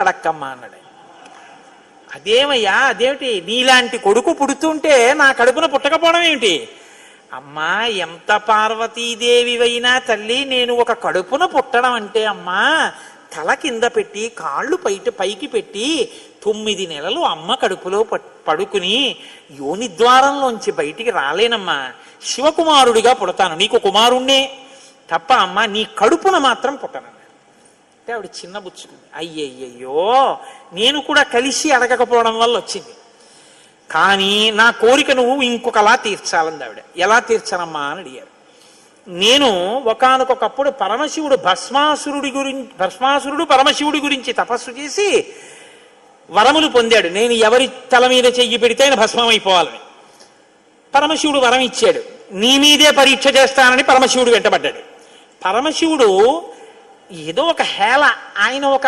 అడక్కమ్మా అన్నాడు అదేమయ్యా అదేమిటి? నీలాంటి కొడుకు పుడుతుంటే నా కడుపున పుట్టకపోవడం ఏమిటి? అమ్మా ఎంత పార్వతీదేవివైనా తల్లి నేను ఒక కడుపున పుట్టడం అంటే అమ్మా తల కింద పెట్టి కాళ్ళు పైట పైకి పెట్టి తొమ్మిది నెలలు అమ్మ కడుపులో పడుకుని యోని ద్వారంలోంచి బయటికి రాలేనమ్మా. శివకుమారుడిగా పుడతాను నీకు కుమారుణ్ణే. తప్ప అమ్మా నీ కడుపున మాత్రం పుట్టనమ్మా అంటే ఆవిడ చిన్న బుచ్చుకుంది అయ్యయ్యయ్యో నేను కూడా కలిసి అడగకపోవడం వల్ల వచ్చింది. కానీ నా కోరిక నువ్వు ఇంకొకలా తీర్చాలంది ఆవిడ. ఎలా తీర్చనమ్మా అని అడిగారు. నేను ఒకనకొకప్పుడు పరమశివుడు భస్మాసురుడి గురించి భస్మాసురుడు పరమశివుడి గురించి తపస్సు చేసి వరములు పొందాడు. నేను ఎవరి తల మీద చెయ్యి పెడితే ఆయన భస్మం అయిపోవాలని పరమశివుడు వరం ఇచ్చాడు. నీ మీదే పరీక్ష చేస్తానని పరమశివుడు వెంటబడ్డాడు. పరమశివుడు ఏదో ఒక హేళ. ఆయన ఒక